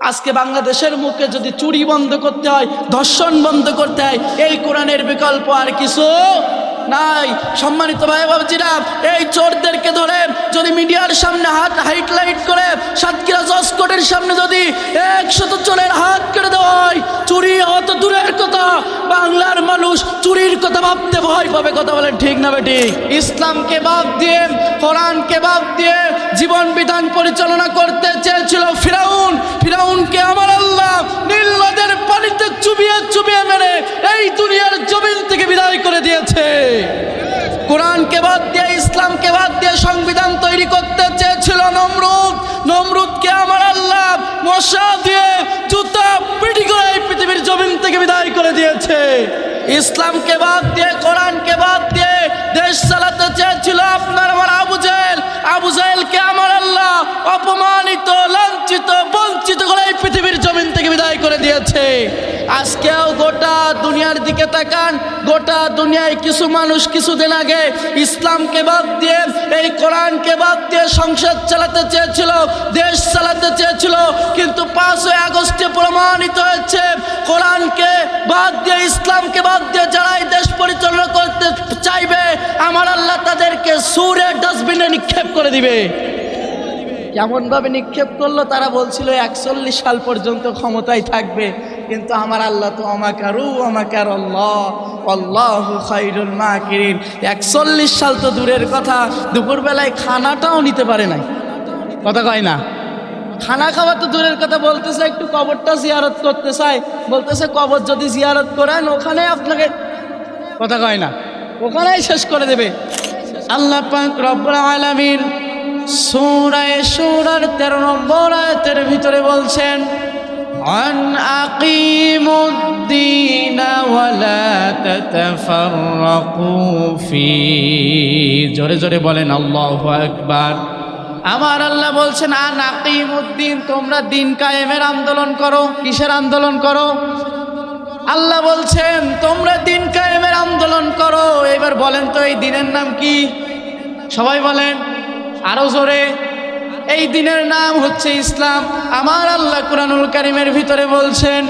আজকে বাংলাদেশের মুখে যদি চুরি বন্ধ করতে হয়, ধর্ষণ বন্ধ করতে হয়, এই কোরআনের বিকল্প আর কিছু নাই। সম্মানিত ভাই বাবজিরা এই চোরদেরকে ধরে যদি মিডিয়ার সামনে হাত হাইটলাইট করে, সাতক্ষীরা কোর্টের সামনে যদি একশত চোরের হাত কেটে দেওয়া হয় চুরি অত দূরের কথা বাংলার মানুষ চুরির কথা ভাবতে ভয় পাবে, কথা বলেন ঠিক না বেঠিক ইসলামকে বাদ দিয়ে, কোরআনকে বাদ দিয়ে জীবন বিধান পরিচালনা করতে চেয়েছিল ফিরাউন। ফিরাউনকে আমার আল্লাহ নীল নদের পানিতে চুবিয়ে চুবিয়ে মেরে এই দুনিয়ার জমিন থেকে বিদায় করে দিয়েছে। কোরআনকে বাদ দিয়ে, ইসলামকে বাদ দিয়ে সংবিধান তৈরি করতে চেয়েছিল নমরুদ। নমরুদকে আমার আল্লাহ মশা দিয়ে জুতা পিটি করে পৃথিবীর জমিন থেকে বিদায় করে দিয়েছে। ইসলামকে বাদ দিয়ে, কোরআনকে বাদ দিয়ে দেশ চালাতে চেয়েছিল আপনার আমার আবু জেল আবু জেলকে আমার আল্লাহ অপমানিত, লাঞ্ছিত বঞ্চিত করে এই পৃথিবীর জমিন থেকে বিদায় দিয়েছে আজকেও গোটা দুনিয়ার দিকে তাকান, গোটা দুনিয়ায় কিছু মানুষ কিছুদিন আগে ইসলামকে বাদ দিয়ে, এই কোরআনকে বাদ দিয়ে সংসদ চালাতে চেয়েছিল, দেশ চালাতে চেয়েছিল, কিন্তু পাঁচই আগস্টে প্রমাণিত হয়েছে, কোরআনকে বাদ দিয়ে, ইসলামকে বাদ দিয়ে যারাই দেশ পরিচালনা করতে চাইবে, আমার আল্লাহ তাদেরকে সুরের ডাস্টবিনে নিক্ষেপ করে দিবে। কেমনভাবে নিক্ষেপ করল? তারা বলছিল, একচল্লিশ সাল পর্যন্ত ক্ষমতায় থাকবে। কিন্তু আমার আল্লাহ তো আমাকারু, আমাকার আল্লাহ। আল্লাহ খাইরুল মাকিরিন। একচল্লিশ সাল তো দূরের কথা। দুপুরবেলায় খানাটাও নিতে পারে নাই। কথা কয় না? খানা খাওয়া তো দূরের কথা। বলতেছে, একটু কবরটা জিয়ারত করতে চায় বলতেছে, কবর যদি জিয়ারত করেন, ওখানে আপনাকে কথা কয় না? ওখানেই শেষ করে দেবে। আল্লাহ পাক রব্বুল আলামিন সূরায়ে সূরার 13 নম্বর আয়াতের ভিতরে বলছেন, আন আকিমুদ্দিন ওয়ালা তাতাফাররাকু ফি। জোরে জোরে বলেন, আল্লাহু আকবার। আমার আল্লাহ বলছেন আর নাকিমুদ্দিন তোমরা দিন কায়েমের আন্দোলন করো। কিসের আন্দোলন করো? আল্লাহ বলছেন, তোমরা দিন কায়েমের আন্দোলন করো। এবার বলেন তো, এই দিনের নাম কি? সবাই বলেন আরও জোরে, এই দিনের নাম হচ্ছে ইসলাম। আমার আল্লাহ কুরআনুল কারিমের ভিতরে বলছেন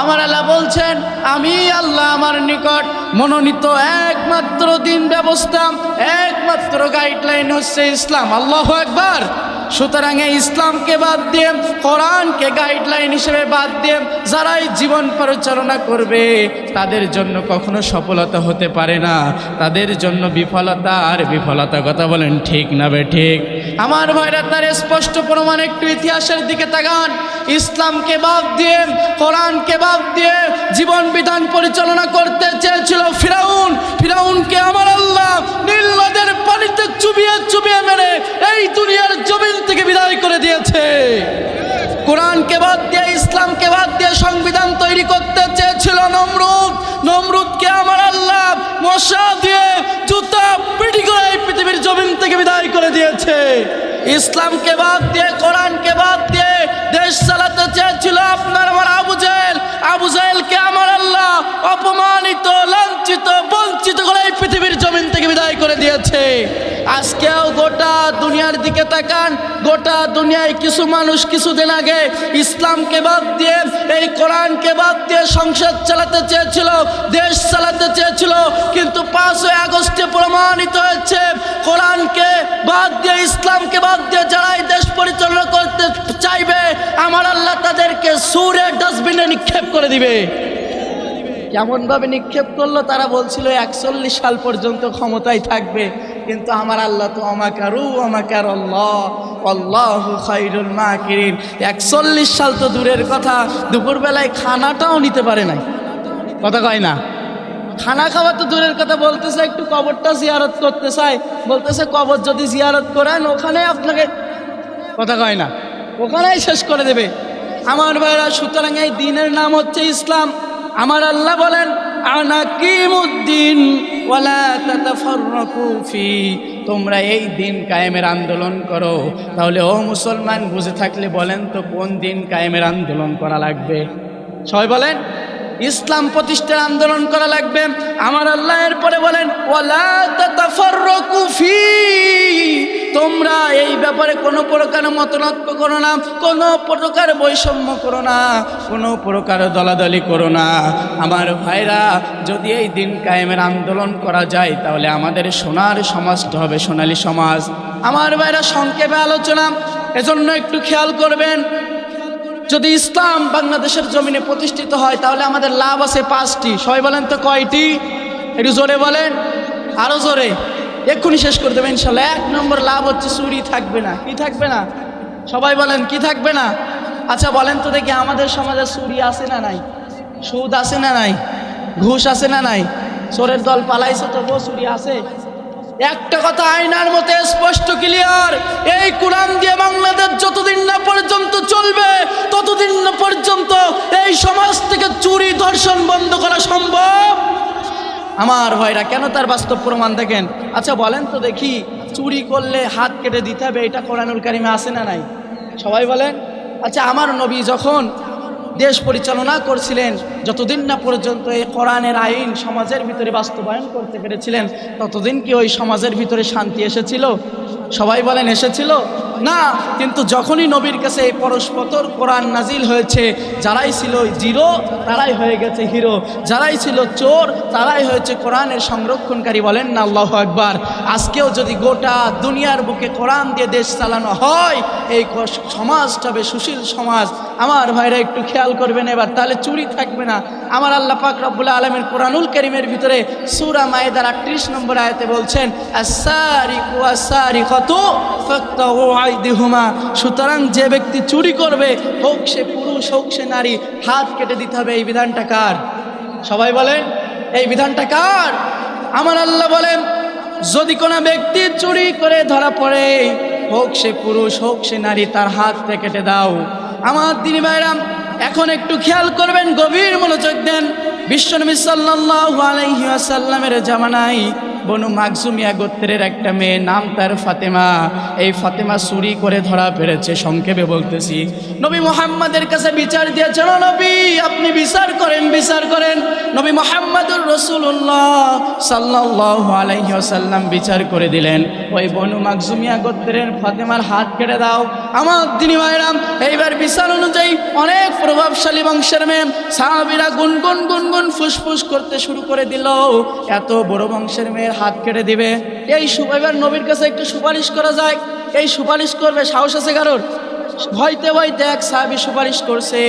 আমার আল্লাহ বলছেন, আমি আল্লাহ আমার নিকট মনোনীত একমাত্র দিন ব্যবস্থা, একমাত্র গাইডলাইন হচ্ছে ইসলাম। আল্লাহ একবার সুতরাং এই ইসলামকে বাদ দিয়ে, কোরআনকে গাইডলাইন হিসেবে বাদ দিয়ে যারাই জীবন পরিচালনা করবে, তাদের জন্য কখনো সফলতা হতে পারে না। তাদের জন্য বিফলতা আর বিফলতা কথা বলেন ঠিক না বে ঠিক? আমার ভাইরা, তার স্পষ্ট প্রমাণ একটু ইতিহাসের দিকে তাকান। ইসলামকে বাদ দিয়ে, কোরআনকে বাদ দিয়ে জীবন বিধান পরিচালনা করতে চেয়েছিল ফিরাউন। ফিরাউনকে আমার আল্লাহ নীল নদের পানিতে চুবিয়ে চুবিয়ে মেরে এই দুনিয়ার জমিন থেকে বিদায় করে দিয়েছে। কোরআনকে বাদ দিয়ে, ইসলামকে বাদ দিয়ে সংবিধান তৈরি করতে চেয়েছিল নমরুদ। নমরুদকে আমার আল্লাহ মশা দিয়ে জুতা পিটি করে এই পৃথিবীর জমিন থেকে বিদায় করে দিয়েছে। ইসলামকে বাদ দিয়ে, কোরআনকে বাদ দিয়ে দেশ চালাতে চেয়েছিল আপনার। দিয়েছে। আজকেও গোটা দুনিয়ার দিকে তাকান, গোটা দুনিয়ায় কিছু মানুষ কিছুদিন আগে ইসলামকে বাদ দিয়ে, এই কোরআনকে বাদ দিয়ে সংসদ চালাতে চেয়েছিল, দেশ চালাতে চেয়েছিল, কিন্তু পাঁচই আগস্টে প্রমাণিত হয়েছে, কোরআনকে বাদ দিয়ে, ইসলামকে বাদ দিয়ে যারাই দেশ পরিচালনা করতে চাইবে, আমার আল্লাহ তাদেরকে সুরের ডাস্টবিনে নিক্ষেপ করে দিবে। কেমনভাবে নিক্ষেপ করল? তারা বলছিল, একচল্লিশ সাল পর্যন্ত ক্ষমতায় থাকবে। কিন্তু আমার আল্লাহ তো আমাকারু আমাকার আল্লাহ আল্লাহ খাইরুল মাকিরিন। একচল্লিশ সাল তো দূরের কথা। দুপুরবেলায় খানাটাও নিতে পারে নাই। কথা কয় না? খানা খাওয়া তো দূরের কথা। বলতেছে, একটু কবরটা জিয়ারত করতে চায়। বলতেছে, কবর যদি জিয়ারত করেন, ওখানে আপনাকে কথা কয় না। ওখানেই শেষ করে দেবে। আমার ভাইরা, সুতরাং এই দিনের নাম হচ্ছে ইসলাম। আমার আল্লাহ বলেন আনাকিমুদ্দিন ওয়ালা তাতাফাররাকু ফি। তোমরা এই দিন কায়েমের আন্দোলন করো। তাহলে ও মুসলমান বুঝে থাকলে বলেন তো, কোন দিন কায়েমের আন্দোলন করা লাগবে? সবাই বলেন? ইসলাম প্রতিষ্ঠার আন্দোলন করা লাগবে। আমার আল্লাহ এরপরে বলেন ফি তোমরা এই ব্যাপারে কোনো প্রকার মতনৈক্য করো না, কোনো প্রকার বৈষম্য করো না, কোনো প্রকার দলাদলি করো না। আমার ভাইরা, যদি এই দিন কায়েমের আন্দোলন করা যায়, তাহলে আমাদের সোনার সমাজটা হবে সোনালী সমাজ। আমার ভাইরা, সংক্ষেপে আলোচনা। এজন্য একটু খেয়াল করবেন যদি ইসলাম বাংলাদেশের জমিনে প্রতিষ্ঠিত হয়, তাহলে আমাদের লাভ আছে পাঁচটি। সবাই বলেন তো কয়টি? একটু জোরে বলেন। আরও জোরে। এক্ষুনি শেষ করে দেবেন ইনশাল্লাহ। এক নম্বর লাভ হচ্ছে চুরি থাকবে না। কি থাকবে না? সবাই বলেন, কি থাকবে না? আচ্ছা বলেন তো দেখি, আমাদের সমাজে চুরি আছে না নাই? সুদ আছে না নাই? ঘুষ আছে না নাই? চোরের দল পালাইছে, তবুও চুরি আছে? একটা কথা আয়নার মতে স্পষ্ট ক্লিয়ার। এই কোরআন দিয়ে বাংলাদেশ যতদিন না পর্যন্ত চলবে, ততদিন না পর্যন্ত এই সমাজ থেকে চুরি, ধর্ষণ বন্ধ করা সম্ভব? আমার ভাইরা, কেন তার বাস্তব প্রমাণ দেখেন? আচ্ছা বলেন তো দেখি, চুরি করলে হাত কেটে দিতে হবে, এটা কোরআনুল কারিমে আসে না নাই? সবাই বলেন? আচ্ছা আমার নবী যখন দেশ পরিচালনা করছিলেন, যতদিন না পর্যন্ত এই কোরআনের আইন সমাজের ভিতরে বাস্তবায়ন করতে পেরেছিলেন, ততদিন কি ওই সমাজের ভিতরে শান্তি এসেছিল? সবাই বলেন, এসেছিল? না, কিন্তু যখনই নবীর কাছে এই পরস্পতর কোরআন নাজিল হয়েছে, যারাই ছিল জিরো, তারাই হয়ে গেছে হিরো। যারাই ছিল চোর, তারাই হয়েছে কোরআনের সংরক্ষণকারী বলেন না আল্লাহ একবার আজকেও যদি গোটা দুনিয়ার বুকে কোরআন দিয়ে দেশ চালানো হয়, এই সমাজটা হবে সুশীল সমাজ। আমার ভাইরা একটু খেয়াল করবেন এবার, তাহলে চুরি থাকবে না। আমার আল্লাহ পাক রব্বুল আলমের কোরআনুল করিমের ভিতরে সুরা মায়েদার আটত্রিশ নম্বর আয়তে বলছেন আইদিহুমা সুতরাং যে ব্যক্তি চুরি করবে, হোক সে পুরুষ, হোক সে নারী, হাত কেটে দিতে হবে, এই বিধানটা কার? সবাই বলেন, এই বিধানটা কার? আমার আল্লাহ বলেন, যদি কোনো ব্যক্তি চুরি করে ধরা পড়ে, হোক সে পুরুষ, হোক সে নারী, তার হাতটা কেটে দাও। আমার দিনী ভাইরাম এখন একটু খেয়াল করবেন, গভীর মনোযোগ দেন। বিশ্বনবী সাল্লাল্লাহু আলাইহি ওয়াসাল্লামের জামানায় বনু মাকজুমিয়া গোত্রের একটা মেয়ে, নাম তার ফাতেমা। এই ফাতেমা চুরি করে ধরা পেরেছে, সংক্ষেপে বলতেছি। নবী মোহাম্মদের কাছে বিচার দিয়েছেন "ও নবী, আপনি বিচার করেন বিচার করেন। নবী মোহাম্মদুর রসুল্লাহ সাল্লাহ আলাইহি আসাল্লাম বিচার করে দিলেন। ওই বনু মাকজুমিয়া গোত্রের ফাতেমার হাত কেটে দাও। আমার দিনী ভাইরাম এইবার বিচার অনুযায়ী অনেক প্রভাবশালী বংশের মেয়ে সাহাবিরা গুনগুন গুনগুন ফুসফুস করতে শুরু করে দিল। এত বড় বংশের মেয়ের হাত কেটে দিবে। এই এবার নবীর কাছে একটু সুপারিশ করা যায়। এই সুপারিশ করবে সাহস আছে কারোর? ভয়তে ভয়তে এক সাহাবি সুপারিশ করছে,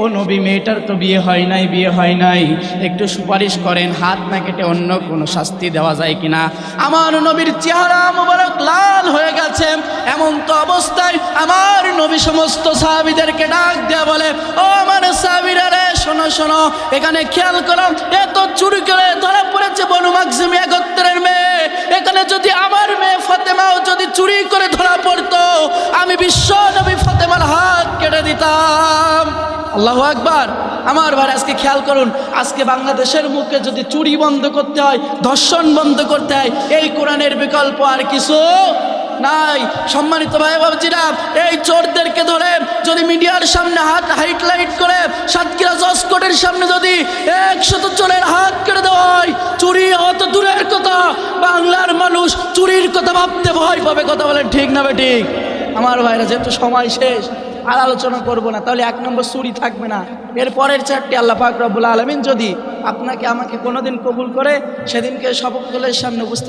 ও নবী, মেয়েটার তো বিয়ে হয় নাই, বিয়ে হয় নাই। একটু সুপারিশ করেন, হাত না কেটে অন্য কোনো শাস্তি দেওয়া যায় কিনা? আমার নবীর চেহারা মোবারক লাল হয়ে গেছে। এমন তো অবস্থায় আমার নবী সমস্ত সাহাবিদেরকে ডাক দেয়া বলে, ও আমার সাহাবিরা রে, শোনো শোনো, এখানে খেয়াল করো, এত চুরি করে ধরা পড়েছে বনু মাকসিমি একত্রের মেয়ে। এখানে যদি আমার মেয়ে ফাতেমাও যদি চুরি করে ধরা পড়তো, আমি বিশ্ব নবী ফাতেমার হাত কেটে দিতাম। আল্লাহ আকবার। আমার ভাই, আজকে খেয়াল করুন, আজকে বাংলাদেশের মুখে যদি চুরি বন্ধ করতে হয়, ধর্ষণ বন্ধ করতে হয়, এই কোরআনের বিকল্প আর কিছু নাই। সম্মানিত ভাই বাবজিরা এই চোরদেরকে ধরে যদি মিডিয়ার সামনে হাত হাইটলাইট করে, সাতক্ষীরা জসকোটের সামনে যদি একশত চোরের হাত কেটে দেওয়া হয়, চুরি হতো দূরের কথা। বাংলার মানুষ চুরির কথা ভাবতে ভয় পাবে, কথা বলেন ঠিক না ঠিক? আমার ভাইরা, যেহেতু সময় শেষ, আর আলোচনা করব না, তাহলে এক নম্বর চুরি থাকবে না। এর পরের চারটি আল্লাহ পাক আলমিন যদি আপনাকে, আমাকে কোনোদিন কবুল করে, সেদিনকে সকলের সামনে উপস্থিত